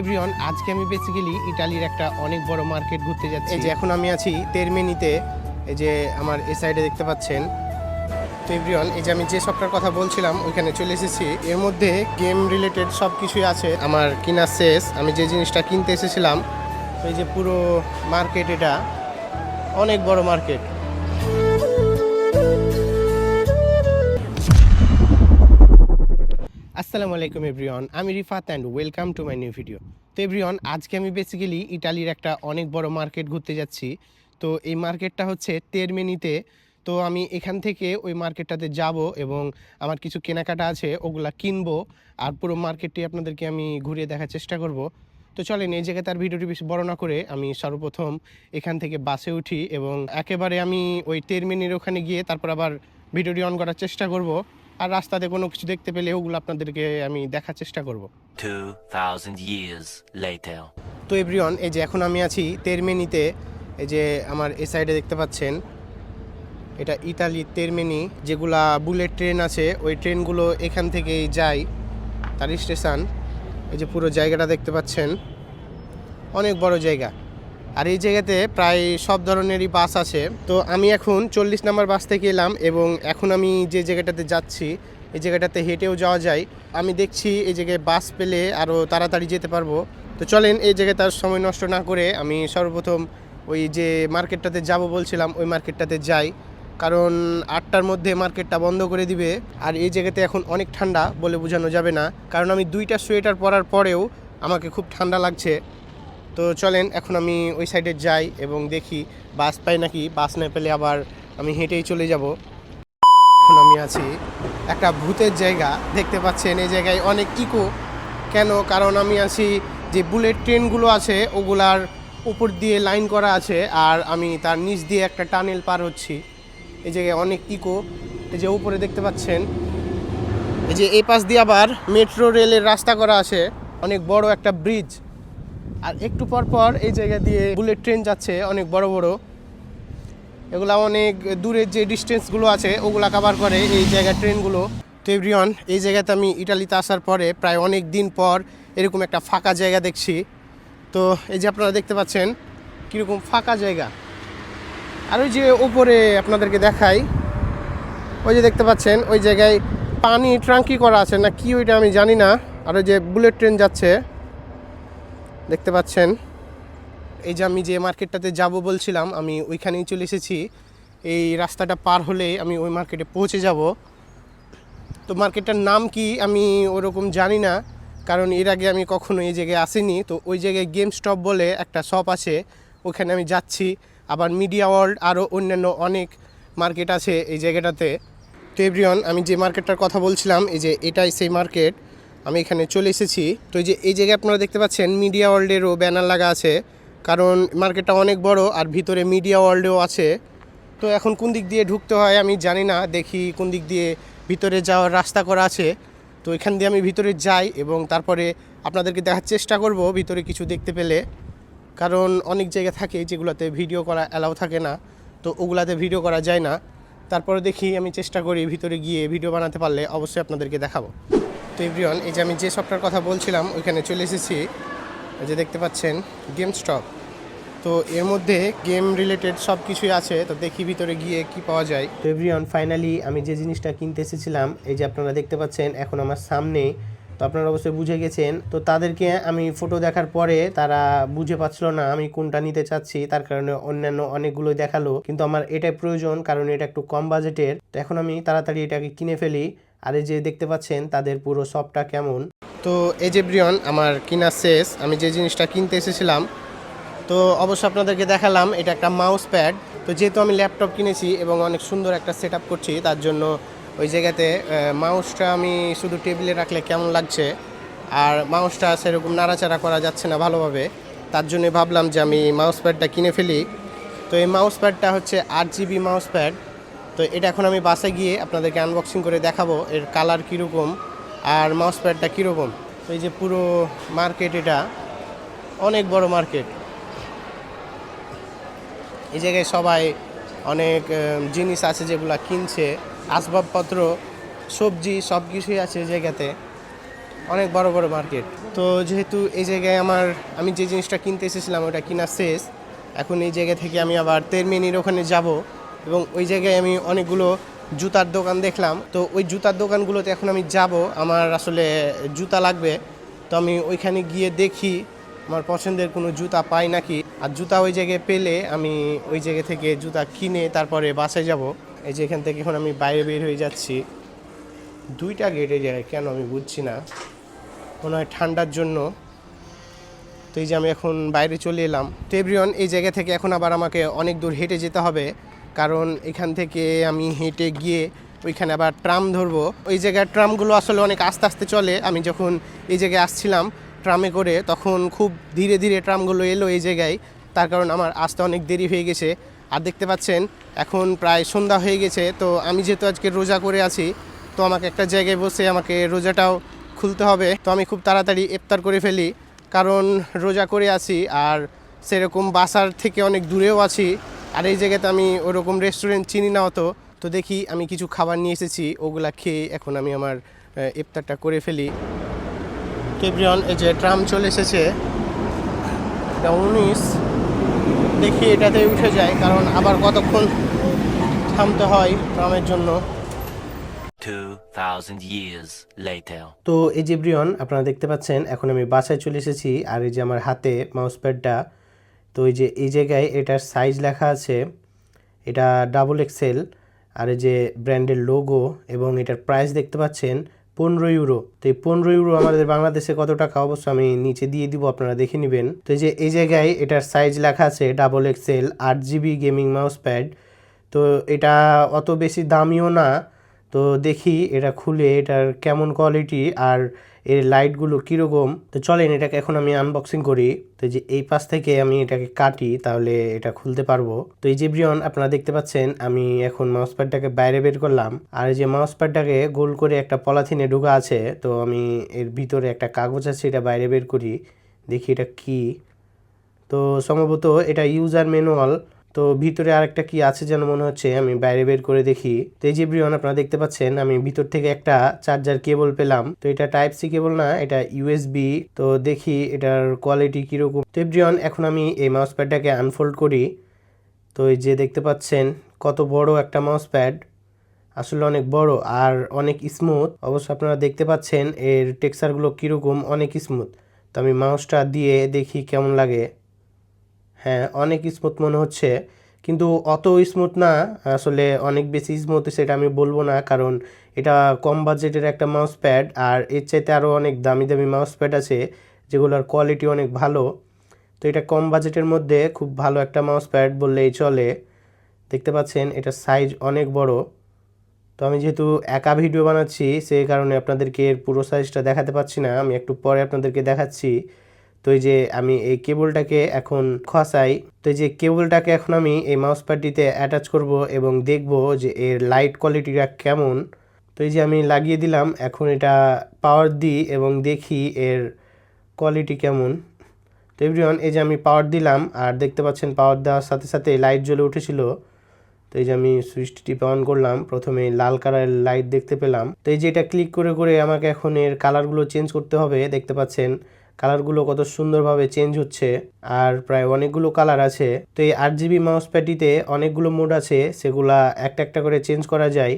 Everyone আজকে আমি basically ইটালির একটা অনেক বড় মার্কেট ঘুরতে যাচ্ছি। এই যে এখন আমি আছি তেরমেনিতে এই যে আমার এই সাইডে দেখতে পাচ্ছেন। তো এভরিওয়ান এই যে আমি যে শপটার কথা বলছিলাম, ওইখানে চলে এসেছি। এর মধ্যে গেম রিলেটেড সব কিছুই আছে। আমার কিনা শেষ, আমি যে জিনিসটা কিনতে এসেছিলাম, এই যে পুরো মার্কেট এটা, অনেক বড় মার্কেট আসসালামু আলাইকুম এভরিওয়ান, আমি Rifat and welcome to my new video তো এভরিওয়ান, আজকে আমি বেসিক্যালি ইটালির একটা অনেক বড় মার্কেট ঘুরতে যাচ্ছি। তো এই মার্কেটটা হচ্ছে তেরমেনিতে। তো আমি এখান থেকে ওই মার্কেটটাতে যাব এবং আমার কিছু কেনাকাটা আছে, ওগুলা কিনবো আর পুরো মার্কেটটি আপনাদেরকে আমি ঘুরিয়ে দেখার চেষ্টা করব। তো চলেন, এই জায়গায় তার ভিডিওটি বেশি বড় না করে আমি সর্বপ্রথম এখান থেকে বাসে উঠি এবং একেবারে আমি ওই তেরমেনির ওখানে গিয়ে তারপর আবার ভিডিওটি অন করার চেষ্টা করব। আর রাস্তাতে কোনো কিছু দেখতে পেলে ওগুলো আপনাদেরকে আমি দেখার চেষ্টা করব। 2,000 years later. তো এভরিওয়ান এই যে এখন আমি আছি তেরমেনিতে এই যে আমার এই সাইডে দেখতে পাচ্ছেন এটা ইতালি তেরমেনি যেগুলা বুলেট ট্রেন আছে ওই ট্রেনগুলো এখান থেকেই যায় তার স্টেশন। এই যে পুরো জায়গাটা দেখতে পাচ্ছেন অনেক বড় জায়গা। আর এই জায়গাতে প্রায় সব ধরনেরই বাস আছে। তো আমি এখন চল্লিশ নাম্বার বাস থেকে এলাম এবং এখন আমি যে জায়গাটাতে যাচ্ছি, এই জায়গাটাতে হেঁটেও যাওয়া যায়। আমি দেখছি এই জায়গায় বাস পেলে আরও তাড়াতাড়ি যেতে পারব। তো চলেন এই জায়গায় তার সময় নষ্ট না করে আমি সর্বপ্রথম ওই যে মার্কেটটাতে যাব বলছিলাম, ওই মার্কেটটাতে যাই। কারণ আটটার মধ্যে মার্কেটটা বন্ধ করে দিবে। আর এই জায়গাতে এখন অনেক ঠান্ডা বলে বোঝানো যাবে না। কারণ আমি দুইটা সোয়েটার পরার পরেও আমাকে খুব ঠান্ডা লাগছে। তো চলেন, এখন আমি ওই সাইডে যাই এবং দেখি বাস পাই নাকি। বাস না পেলে আবার আমি হেঁটেই চলে যাব। এখন আমি আছি একটা ভূতের জায়গা। দেখতে পাচ্ছেন, এই জায়গায় অনেক ইকো কেন? কারণ আমি আছি যে বুলেট ট্রেনগুলো আছে, ওগুলার উপর দিয়ে লাইন করা আছে আর আমি তার নিচ দিয়ে একটা টানেল পার হচ্ছি। এই জায়গায় অনেক ইকো এই যে উপরে দেখতে পাচ্ছেন, এই যে এই পাশ দিয়ে আবার মেট্রো রেলের রাস্তা করা আছে। অনেক বড় একটা ব্রিজ আর একটু পর পর এই জায়গা দিয়ে বুলেট ট্রেন যাচ্ছে অনেক বড় বড়। এগুলা অনেক দূরের যে ডিস্টেন্সগুলো আছে, ওগুলা কাভার করে এই জায়গার ট্রেনগুলো। তো এই জায়গাতে আমি ইটালিতে আসার পরে প্রায় অনেক দিন পর এরকম একটা ফাঁকা জায়গা দেখছি। তো এই যে আপনারা দেখতে পাচ্ছেন, কীরকম ফাঁকা জায়গা। আর ওই যে ওপরে আপনাদেরকে দেখাই, ওই যে দেখতে পাচ্ছেন, ওই জায়গায় পানি ট্রাঙ্কি করা আছে, না কি ওইটা আমি জানি না। আর ওই যে বুলেট ট্রেন যাচ্ছে। দেখতে পাচ্ছেন? এই যে আমি যে মার্কেটটাতে যাব বলছিলাম, আমি ওইখানেই চলে এসেছি। এই রাস্তাটা পার হলে আমি ওই মার্কেটে পৌঁছে যাব। তো মার্কেটটার নাম কি আমি ওরকম জানি না, কারণ এর আগে আমি কখনো এই জায়গায় আসিনি। তো ওই জায়গায় গেম স্টপ বলে একটা শপ আছে, ওখানে আমি যাচ্ছি। আবার মিডিয়া ওয়ার্ল্ড আরও অন্যান্য অনেক মার্কেট আছে এই জায়গাটাতে। তো এভরিওয়ান, আমি যে মার্কেটটার কথা বলছিলাম, এই যে এটাই সেই মার্কেট। আমি এখানে চলে এসেছি। তো এই যে, এই জায়গায় আপনারা দেখতে পাচ্ছেন মিডিয়া ওয়ার্ল্ডেরও ব্যানার লাগা আছে। কারণ মার্কেটটা অনেক বড় আর ভিতরে মিডিয়া ওয়ার্ল্ডেও আছে। তো এখন কোন দিক দিয়ে ঢুকতে হয় আমি জানি না। দেখি কোন দিক দিয়ে ভিতরে যাওয়ার রাস্তা করা আছে। তো এখান দিয়ে আমি ভিতরে যাই এবং তারপরে আপনাদেরকে দেখার চেষ্টা করব ভিতরে কিছু দেখতে পেলে। কারণ অনেক জায়গা থাকে যেগুলোতে ভিডিও করা অ্যালাউ থাকে না। তো ওগুলাতে ভিডিও করা যায় না। তারপরে দেখি আমি চেষ্টা করি ভিতরে গিয়ে ভিডিও বানাতে পারলে অবশ্যই আপনাদেরকে দেখাবো। তো এভরিওয়ান, এই যে আমি যে শপটার কথা বলছিলাম, ওইখানে চলে এসেছি। যে দেখতে পাচ্ছেন গেম স্টপ তো এর মধ্যে গেম রিলেটেড সব কিছুই আছে, তো দেখি ভিতরে গিয়ে কি পাওয়া যায়। তো এভরিওয়ান ফাইনালি আমি যে জিনিসটা কিনতে এসেছিলাম, এই যে আপনারা দেখতে পাচ্ছেন, এখন আমার সামনে, তো আপনারা অবশ্যই বুঝে গেছেন। তো তাদেরকে আমি ফটো দেখার পরে তারা বুঝে পাচ্ছিল না আমি কোনটা নিতে চাচ্ছি, তার কারণে অন্যান্য অনেকগুলো দেখাল। কিন্তু আমার এটাই প্রয়োজন, কারণ এটা একটু কম বাজেটের তো এখন আমি তাড়াতাড়ি এটাকে কিনে ফেলি। আর এই যে দেখতে পাচ্ছেন, তাদের পুরো শপটা কেমন। তো এই যে ব্রিয়ন আমার কিনা শেষ। আমি যে জিনিসটা কিনতে এসেছিলাম, তো অবশ্য আপনাদেরকে দেখালাম, এটা একটা মাউস প্যাড তো যেহেতু আমি ল্যাপটপ কিনেছি এবং অনেক সুন্দর একটা সেট করছি, তার জন্য ওই জায়গাতে মাউসটা আমি শুধু টেবিলে রাখলে কেমন লাগছে, আর মাউসটা সেরকম নাড়াচাড়া করা যাচ্ছে না ভালোভাবে। তার জন্য ভাবলাম যে আমি মাউস প্যাডটা কিনে ফেলি। তো এই মাউস প্যাডটা হচ্ছে আট জিবি মাউস প্যাড তো এটা এখন আমি বাসে গিয়ে আপনাদেরকে আনবক্সিং করে দেখাবো এর কালার কীরকম আর মাউস প্যাডটা কীরকম। তো এই যে পুরো মার্কেট এটা, অনেক বড় মার্কেট এই জায়গায় সবাই অনেক জিনিস আছে যেগুলো কিনছে, আসবাবপত্র, সবজি সব কিছুই আছে এই জায়গাতে। অনেক বড় বড় মার্কেট তো যেহেতু এই জায়গায় আমার, আমি যে জিনিসটা কিনতে এসেছিলাম ওটা কিনা শেষ। এখন এই জায়গা থেকে আমি আবার তেরমিনির ওখানে যাব। এবং ওই জায়গায় আমি অনেকগুলো জুতার দোকান দেখলাম। তো ওই জুতার দোকানগুলোতে এখন আমি যাব। আমার আসলে জুতা লাগবে। তো আমি ওইখানে গিয়ে দেখি, আমার পছন্দের কোনো জুতা পাই নাকি। আর জুতা ওই জায়গায় পেলে আমি ওই জায়গা থেকে জুতা কিনে তারপরে বাসায় যাব। এই যে এখান থেকে এখন আমি বাইরে বের হয়ে যাচ্ছি। দুইটা গেট যায় কেন আমি বুঝছি না। মনে হয় ঠান্ডার জন্য। তো এই যে আমি এখন বাইরে চলে এলাম। তো এভরিওয়ান, এই জায়গা থেকে এখন আবার আমাকে অনেক দূর হেঁটে যেতে হবে। কারণ এখান থেকে আমি হেঁটে গিয়ে ওইখানে আবার ট্রাম ধরবো। ওই জায়গার ট্রামগুলো আসলে অনেক আস্তে আস্তে চলে। আমি যখন এই জায়গায় আসছিলাম ট্রামে করে, তখন খুব ধীরে ধীরে ট্রামগুলো এলো এই জায়গায়। তার কারণ আমার আসতে অনেক দেরি হয়ে গেছে। আর দেখতে পাচ্ছেন, এখন প্রায় সন্ধ্যা হয়ে গেছে। তো আমি যেহেতু আজকে রোজা করে আছি, তো আমাকে একটা জায়গায় বসে আমাকে রোজাটাও খুলতে হবে। তো আমি খুব তাড়াতাড়ি ইফতার করে ফেলি। কারণ রোজা করে আছি আর সেরকম বাসার থেকে অনেক দূরেও আছি। আর এই জায়গাতে আমি ওরকম রেস্টুরেন্ট চিনি না অত। তো দেখি আমি কিছু খাবার নিয়ে এসেছি ওগুলা খেয়ে এখন আমি আমার ইফতারটা করে ফেলি। কেব্রিয়ন এই যে ট্রাম চলে এসেছে। এটা উনিশ দেখি এটাতে উঠে যায় কারণ আবার কতক্ষণ থামতে হয় ট্রামের জন্য। 2,000 years later. তো এই যে ব্রিয়ন আপনারা দেখতে পাচ্ছেন এখন আমি বাসায় চলে এসেছি আর এই যে আমার হাতে মাউস প্যাডটা তো এই যে, এই জায়গায় এটার সাইজ লেখা আছে, এটা ডাবল এক্সেল আর এই যে ব্র্যান্ডের লোগো এবং এটার প্রাইস দেখতে পাচ্ছেন পনেরো ইউরো তো এই পনেরো ইউরো আমাদের বাংলাদেশে কত টাকা? অবশ্য আমি নিচে দিয়ে দিব, আপনারা দেখে নেবেন। তো এই যে, এই জায়গায় এটার সাইজ লেখা আছে ডাবল এক্সেল আট জিবি গেমিং মাউস প্যাড তো এটা অত বেশি দামিও না। তো দেখি, এটা খুলে এটার কেমন কোয়ালিটি আর এর লাইটগুলো কীরকম? তো চলেন এটাকে এখন আমি আনবক্সিং করি। তো যে এই পাশ থেকে আমি এটাকে কাটি, তাহলে এটা খুলতে পারব। তো এই যে ব্রিয়ন আপনারা দেখতে পাচ্ছেন, আমি এখন মাউস প্যাডটাকে বাইরে বের করলাম। আর যে মাউস প্যাডটাকে গোল করে একটা পলাথিনে ঢোকা আছে, তো আমি এর ভিতরে একটা কাগজ আছে, এটা বাইরে বের করি। দেখি এটা কি? তো সম্ভবত এটা ইউজার ম্যানুয়াল তো ভিতরে আরেকটা কি আছে যেন মনে হচ্ছে? আমি বাইরে বের করে দেখি। তো এই যে ব্রিয়ন আপনারা দেখতে পাচ্ছেন, আমি ভিতর থেকে একটা চার্জার কেবল পেলাম। তো এটা টাইপ সি কেবল না, এটা ইউএসবি তো দেখি এটার কোয়ালিটি কীরকম। তো ব্রিয়ন এখন আমি এই মাউস প্যাডটাকে আনফোল্ড করি। তো এই যে দেখতে পাচ্ছেন, কত বড় একটা মাউস প্যাড আসলে অনেক বড় আর অনেক স্মুথ অবশ্য আপনারা দেখতে পাচ্ছেন, এর টেক্সচারগুলো কীরকম, অনেক স্মুথ তো আমি মাউসটা দিয়ে দেখি কেমন লাগে। হ্যাঁ অনেক স্মুথ মনে হচ্ছে। কিন্তু অত স্মুথ না, আসলে অনেক বেশি স্মুথ সেটা আমি বলব না, কারণ এটা কম বাজেটের একটা মাউস প্যাড আর এর চাইতে আরও অনেক দামি দামি মাউস প্যাড আছে, যেগুলোর কোয়ালিটি অনেক ভালো। তো এটা কম বাজেটের মধ্যে খুব ভালো একটা মাউস প্যাড বললেই চলে। দেখতে পাচ্ছেন, এটা সাইজ অনেক বড়। তো আমি যেহেতু একা ভিডিও বানাচ্ছি সেই কারণে আপনাদেরকে এর পুরো সাইজটা দেখাতে পাচ্ছি না, আমি একটু পরে আপনাদেরকে দেখাচ্ছি। তো এই যে আমি এই কেবলটাকে এখন খসাই, তো এই যে কেবলটাকে এখন আমি এই মাউস প্যাডটিতে অ্যাটাচ করব এবং দেখব যে এর লাইট কোয়ালিটিটা কেমন। তো এই যে আমি লাগিয়ে দিলাম, এখন এটা পাওয়ার দিই এবং দেখি এর কোয়ালিটি কেমন। তো এভরিওয়ান এই যে আমি পাওয়ার দিলাম, আর দেখতে পাচ্ছেন পাওয়ার দেওয়ার সাথে সাথে লাইট জ্বলে উঠেছিল। তো এই যে আমি সুইচটি টিপে অন করলাম, প্রথমে লাল কালারের লাইট দেখতে পেলাম। তো এই যে এটা ক্লিক করে করে আমাকে এখন এর কালারগুলো চেঞ্জ করতে হবে, দেখতে পাচ্ছেন। কালারগুলো কত সুন্দরভাবে চেঞ্জ হচ্ছে, আর প্রায় অনেকগুলো কালার আছে। তো এই আট জিবি মাউস প্যাডটিতে অনেকগুলো মোড আছে, সেগুলা একটা একটা করে চেঞ্জ করা যায়।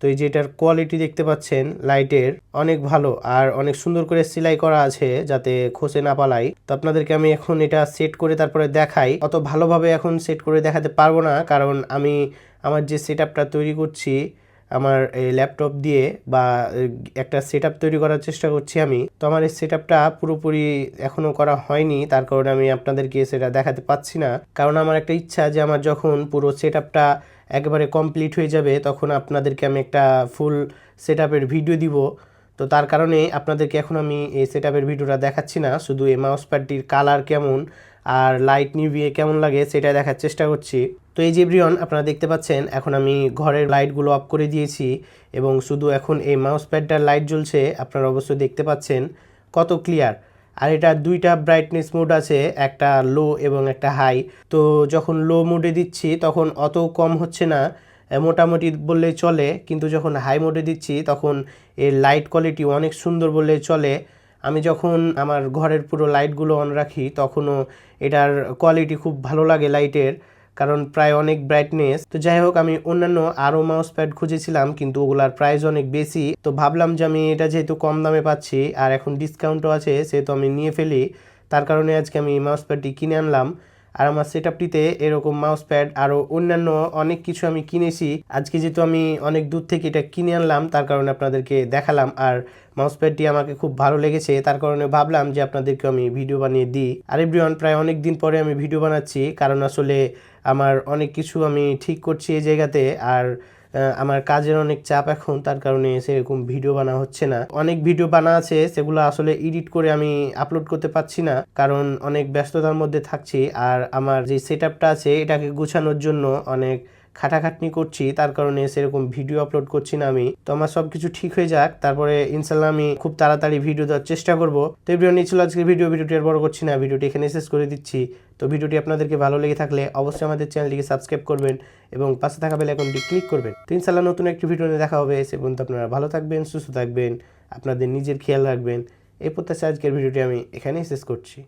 তো এই যেটার কোয়ালিটি দেখতে পাচ্ছেন লাইটের অনেক ভালো, আর অনেক সুন্দর করে সেলাই করা আছে যাতে খসে না পালাই। তো আপনাদেরকে আমি এখন এটা সেট করে তারপরে দেখাই। অত ভালোভাবে এখন সেট করে দেখাতে পারব না, কারণ আমি আমার যে সেট তৈরি করছি আমার এই ল্যাপটপ দিয়ে বা, একটা সেট তৈরি করার চেষ্টা করছি আমি। তো আমার এই সেট পুরোপুরি এখনও করা হয়নি, তার কারণে আমি আপনাদেরকে সেটা দেখাতে পাচ্ছি না। কারণ আমার একটা ইচ্ছা যে আমার যখন পুরো সেট একেবারে কমপ্লিট হয়ে যাবে, তখন আপনাদেরকে আমি একটা ফুল সেট ভিডিও দিব। তো তার কারণে আপনাদেরকে এখন আমি এই সেট ভিডিওটা দেখাচ্ছি না, শুধু এই মাউস প্যাডটির কালার কেমন আর লাইট নিভিয়ে কেমন লাগে সেটা দেখার চেষ্টা করছি। তো এই যে ব্রিয়ন আপনারা দেখতে পাচ্ছেন, এখন আমি ঘরের লাইটগুলো অফ করে দিয়েছি এবং শুধু এখন এই মাউস প্যাডটার লাইট জ্বলছে, আপনারা অবশ্যই দেখতে পাচ্ছেন কত ক্লিয়ার আর এটা দুইটা ব্রাইটনেস মোড আছে, একটা লো এবং একটা হাই তো যখন লো মোডে দিচ্ছি, তখন অত কম হচ্ছে না মোটামুটি বললেই চলে, কিন্তু যখন হাই মোডে দিচ্ছি, তখন এর লাইট কোয়ালিটি অনেক সুন্দর বললে চলে। আমি যখন আমার ঘরের পুরো লাইটগুলো অন রাখি, তখনও এটার কোয়ালিটি খুব ভালো লাগে লাইটের কারণ প্রায় অনেক ব্রাইটনেস তো যাই হোক, আমি অন্যান্য আরও মাউস প্যাড খুঁজেছিলাম, কিন্তু ওগুলার প্রাইস অনেক বেশি। তো ভাবলাম যে আমি এটা যেহেতু কম দামে পাচ্ছি, আর এখন ডিসকাউন্টও আছে, সেহেতু আমি নিয়ে ফেলি। তার কারণে আজকে আমি মাউস প্যাডটি কিনে আনলাম। আর আমার সেট আপটিতে এরকম মাউস প্যাড আরও অন্যান্য অনেক কিছু আমি কিনেছি। আজকে যেহেতু আমি অনেক দূর থেকে এটা কিনে আনলাম, তার কারণে আপনাদেরকে দেখালাম। আর মাউস প্যাডটি আমাকে খুব ভালো লেগেছে, তার কারণে ভাবলাম যে আপনাদেরকে আমি ভিডিও বানিয়ে দিই। আর এভরিওয়ান প্রায় অনেক দিন পরে আমি ভিডিও বানাচ্ছি, কারণ আসলে আমার অনেক কিছু আমি ঠিক করছি এই জায়গাতে। আর আমার কাজের অনেক চাপ এখন, তার কারণে সেরকম ভিডিও বানা হচ্ছে না। অনেক ভিডিও বানা আছে, সেগুলো আসলে এডিট করে আমি আপলোড করতে পারছি না, কারণ অনেক ব্যস্ততার মধ্যে থাকছি। আর আমার যে সেট আছে, এটাকে গুছানোর জন্য অনেক খাটাখাটনি করছি, তার কারণে সেরকম ভিডিও আপলোড করছি না আমি। তো আমার সব কিছু ঠিক হয়ে যাক, তারপরে ইনশাল্লাহ আমি খুব তাড়াতাড়ি ভিডিও দেওয়ার চেষ্টা করব। তো এভরিওয়ান এই ছিল আজকের ভিডিও ভিডিওটি আর বড় করছি না, ভিডিওটি এখানে শেষ করে দিচ্ছি। তো ভিডিওটি আপনাদেরকে ভালো লেগে থাকলে অবশ্যই আমাদের চ্যানেলটিকে সাবস্ক্রাইব করবেন এবং পাশে থাকা বেল আইকনটি ক্লিক করবেন। তো ইনশাল্লাহ নতুন একটি ভিডিও নিয়ে দেখা হবে, সে পর্যন্ত আপনারা ভালো থাকবেন, সুস্থ থাকবেন, আপনাদের নিজের খেয়াল রাখবেন। এই প্রত্যাশা আজকের ভিডিওটি আমি এখানেই শেষ করছি।